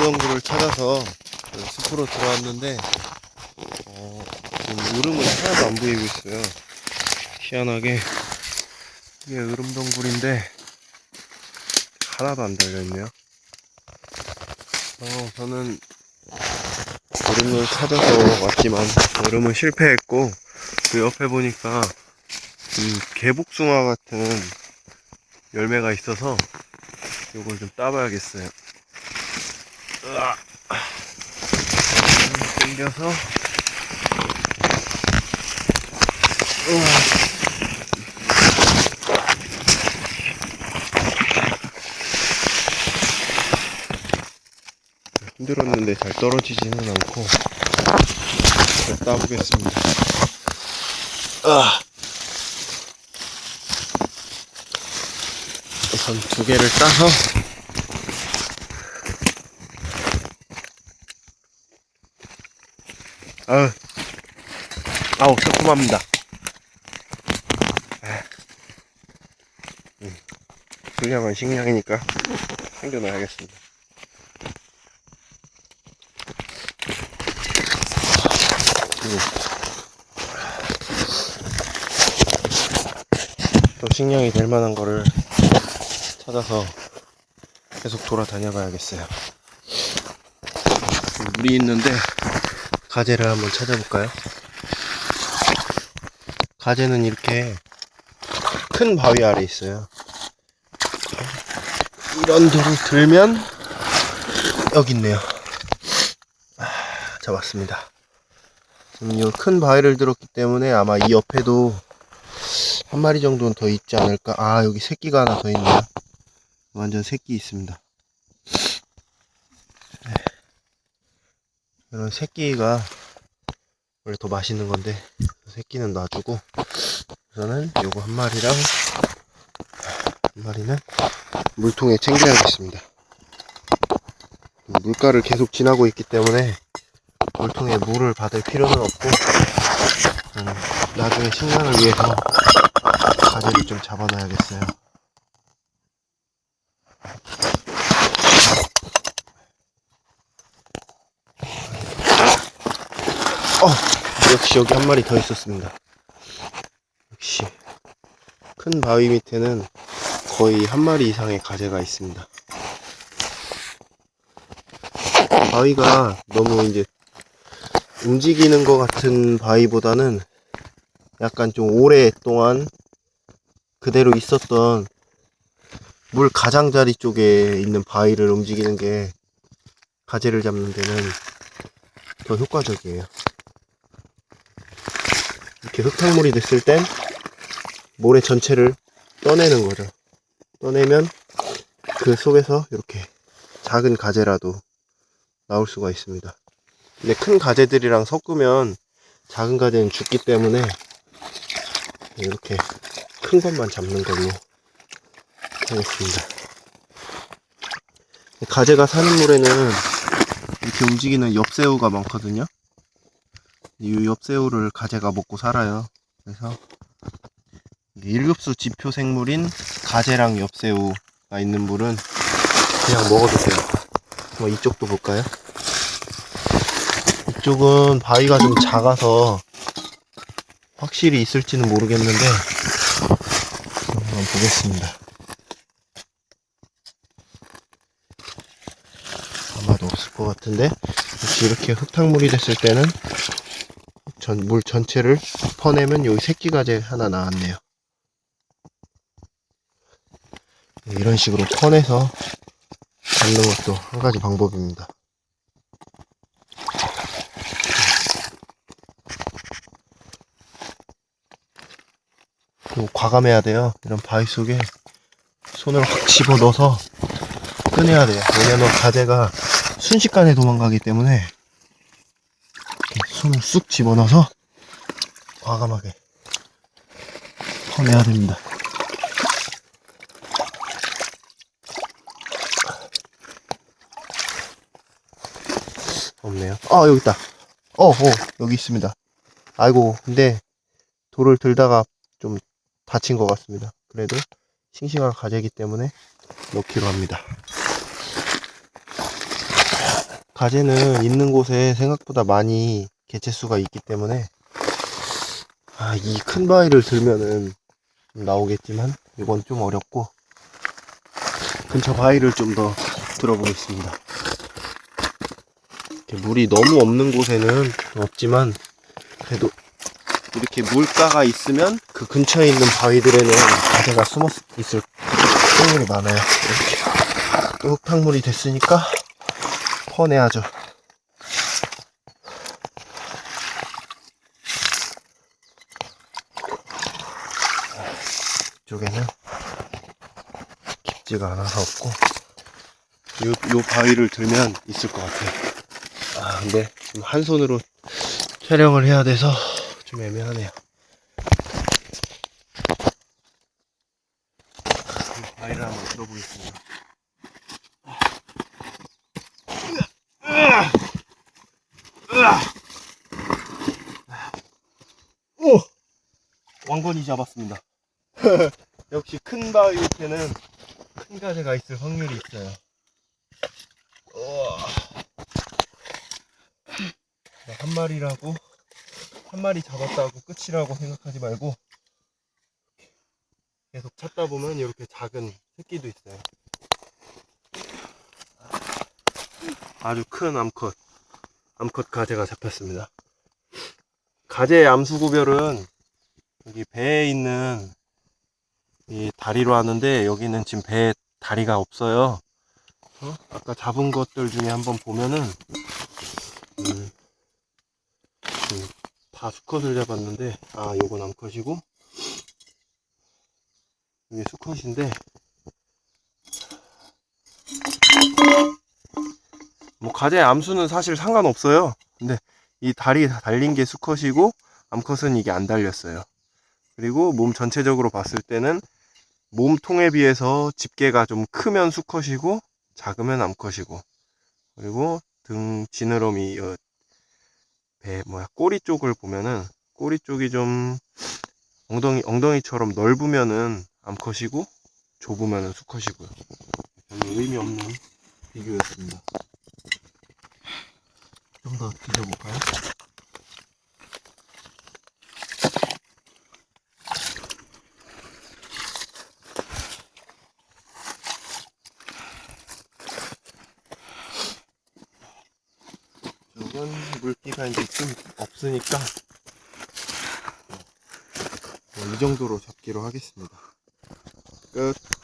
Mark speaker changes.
Speaker 1: 으름덩굴을 찾아서 그 숲으로 들어왔는데 어, 으름은 하나도 안 보이고 있어요. 희한하게 이게 으름덩굴인데 하나도 안 달려있네요. 어, 저는 으름을 찾아서 왔지만 으름은 실패했고 그 옆에 보니까 그 개복숭아 같은 열매가 있어서 요걸 좀 따봐야겠어요. 당겨서. 힘들었는데 잘 떨어지지는 않고 잘 따보겠습니다. 아. 우선 두 개를 따서 아, 아우 새콤합니다. 아. 음, 불량은 식량이니까 챙겨놔야겠습니다. 음. 또 식량이 될 만한 거를 찾아서 계속 돌아다녀 봐야겠어요. 물이 있는데 가재를 한번 찾아볼까요? 가재는 이렇게 큰 바위 아래 있어요. 이런 데를 들면 여기 있네요. 아, 잡았습니다. 지금 이 큰 바위를 들었기 때문에 아마 이 옆에도 한 마리 정도는 더 있지 않을까. 아 여기 새끼가 하나 더 있네요. 완전 새끼 있습니다. 이런 새끼가 원래 더 맛있는 건데 새끼는 놔주고 우선은 요거 한 마리랑 한 마리는 물통에 챙겨야겠습니다. 물가를 계속 지나고 있기 때문에 물통에 물을 받을 필요는 없고 음, 나중에 식량을 위해서 가지를 좀 잡아놔야겠어요. 어, 역시 여기 한 마리 더 있었습니다. 역시 큰 바위 밑에는 거의 한 마리 이상의 가재가 있습니다. 바위가 너무 이제 움직이는 것 같은 바위보다는 약간 좀 오랫동안 그대로 있었던 물 가장자리 쪽에 있는 바위를 움직이는 게 가재를 잡는 데는 더 효과적이에요. 이렇게 흙탕물이 됐을 땐 모래 전체를 떠내는 거죠. 떠내면 그 속에서 이렇게 작은 가재라도 나올 수가 있습니다. 근데 큰 가재들이랑 섞으면 작은 가재는 죽기 때문에 이렇게 큰 것만 잡는 걸로 하겠습니다. 가재가 사는 물에는 이렇게 움직이는 엽새우가 많거든요. 이 엽새우를 가재가 먹고 살아요. 그래서 일급수 지표 생물인 가재랑 엽새우가 있는 물은 그냥 먹어도 돼요. 한번 이쪽도 볼까요? 이쪽은 바위가 좀 작아서 확실히 있을지는 모르겠는데 한번 보겠습니다. 아마도 없을 것 같은데 역시 이렇게 흙탕물이 됐을 때는 전, 물 전체를 퍼내면 여기 새끼가재 하나 나왔네요. 이런 식으로 퍼내서 잡는 것도 한 가지 방법입니다. 또 과감해야 돼요. 이런 바위 속에 손을 확 집어 넣어서 꺼내야 돼요. 왜냐면 가재가 순식간에 도망가기 때문에 손을 쑥 집어 넣어서 과감하게 퍼내야 됩니다. 없네요. 아, 여기 있다. 어, 어, 여기 있습니다. 아이고, 근데 돌을 들다가 좀 다친 것 같습니다. 그래도 싱싱한 가재이기 때문에 넣기로 합니다. 가재는 있는 곳에 생각보다 많이 개체수가 있기 때문에 아, 이 큰 바위를 들면은 좀 나오겠지만 이건 좀 어렵고 근처 바위를 좀 더 들어보겠습니다. 물이 너무 없는 곳에는 없지만 그래도 이렇게 물가가 있으면 그 근처에 있는 바위들에는 가재가 숨어 있을 확률이 많아요. 이렇게 또 흙탕물이 됐으니까 퍼내야죠. 이쪽에는 깊지가 않아서 없고 요, 요 바위를 들면 있을 것 같아요. 아 근데 지금 한 손으로 촬영을 해야 돼서 좀 애매하네요. 이 바위를 한번 들어보겠습니다. 오! 왕건이 잡았습니다. 역시 큰 바위 밑에는 큰 가재가 있을 확률이 있어요. 한 마리라고 한 마리 잡았다고 끝이라고 생각하지 말고 계속 찾다 보면 이렇게 작은 새끼도 있어요. 아주 큰 암컷 암컷 가재가 잡혔습니다. 가재 암수 구별은 여기 배에 있는 이 다리로 하는데 여기는 지금 배에 다리가 없어요. 어? 아까 잡은 것들 중에 한번 보면은 음, 음, 다 수컷을 잡았는데 아 요건 암컷이고 이게 수컷인데 뭐 가재 암수는 사실 상관없어요. 근데 이 다리 달린 게 수컷이고 암컷은 이게 안 달렸어요. 그리고 몸 전체적으로 봤을 때는 몸통에 비해서 집게가 좀 크면 수컷이고 작으면 암컷이고 그리고 등 지느러미 어, 배 뭐야 꼬리 쪽을 보면은 꼬리 쪽이 좀 엉덩이 엉덩이처럼 넓으면은 암컷이고 좁으면은 수컷이고요. 별로 의미 없는 비교였습니다. 좀더 뒤져볼까요? 이건 물기가 이제 좀 없으니까 뭐이 정도로 잡기로 하겠습니다. 끝.